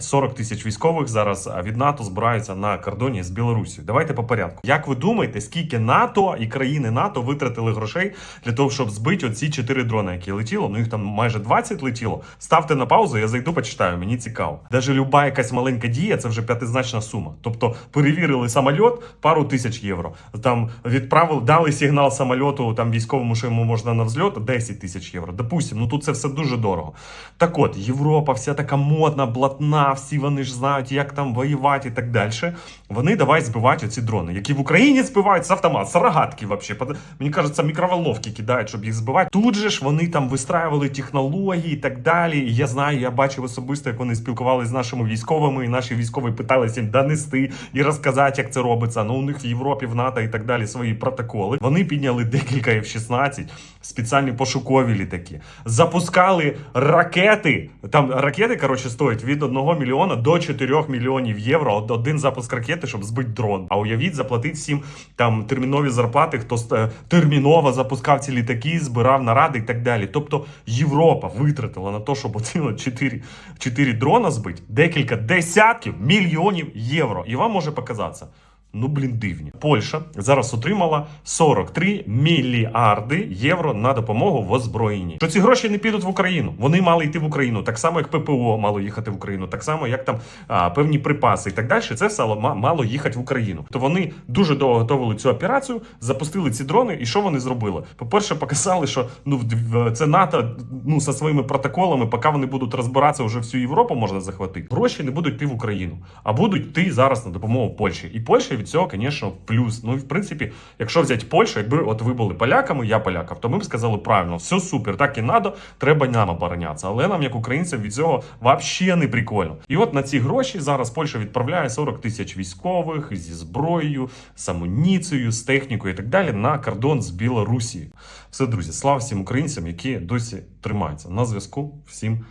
40 тисяч військових зараз від НАТО збираються на кордоні з Білорусі. Давайте по порядку. Як ви думаєте, скільки НАТО і країни НАТО витратили грошей для того, щоб збити оці 4 дрони, які летіло? Ну їх там майже 20 летіло. Ставте на паузу, я зайду, почитаю. Мені цікаво. Даже люба якась маленька дія, це вже п'ятизначна сума. Тобто перевірили самольот пару тисяч євро. Там відправили, дали сигнал самольоту там військовому, що йому можна на взльот 10 тисяч євро. Допустим, ну тут це все дуже дорого. Так от, Європа, вся така модна, блатна, всі вони ж знають, як там воювати і так далі. Вони давай збивати оці дрони, які в Україні збивають з автомат, з рогатки. Под- Мені кажеться, мікроволновки кидають, щоб їх збивати. Тут же ж вони там вистраювали технології і так далі. І я знаю, я бачив особисто, як вони спілкувалися з нашими військовими, і наші військові питалися їм донести і розказати, як це робиться. Ну у них в Європі, в НАТО і так далі свої протоколи. Вони підняли декілька F-16, спеціальні пошукові літаки, запускали ракети. Там ракети, коротше, стоять від 1 мільйона до 4 мільйонів євро. Один запуск ракети, щоб збити дрон. А уявіть, заплатить всім там термінові зарплати, хто е, терміново запускав ці літаки, збирав наради і так далі. Тобто Європа витратила на те, щоб оці 4, 4 дрона збити декілька десятків мільйонів євро. І вам може показатися. Ну, блін, дивні. Польща зараз отримала 43 мільярди євро на допомогу в озброєнні. Що ці гроші не підуть в Україну. Вони мали йти в Україну, так само як ППО мало їхати в Україну, так само як там а, певні припаси і так далі. Це все мало їхати в Україну. То вони дуже довго готували цю операцію, запустили ці дрони, і що вони зробили? По-перше, показали, що ну це НАТО ну зі своїми протоколами, поки вони будуть розбиратися, вже всю Європу можна захватити. Гроші не будуть йти в Україну, а будуть йти зараз на допомогу Польщі. І Польща від цього, звісно, плюс. Ну і в принципі, якщо взяти Польщу, якби от ви були поляками, я полякав, то ми б сказали правильно, все супер, так і надо, треба нам оборонятися. Але нам, як українцям, від цього взагалі не прикольно. І от на ці гроші зараз Польща відправляє 40 тисяч військових зі зброєю, з амуніцією, з технікою і так далі на кордон з Білорусією. Все, друзі, слава всім українцям, які досі тримаються. На зв'язку. Всім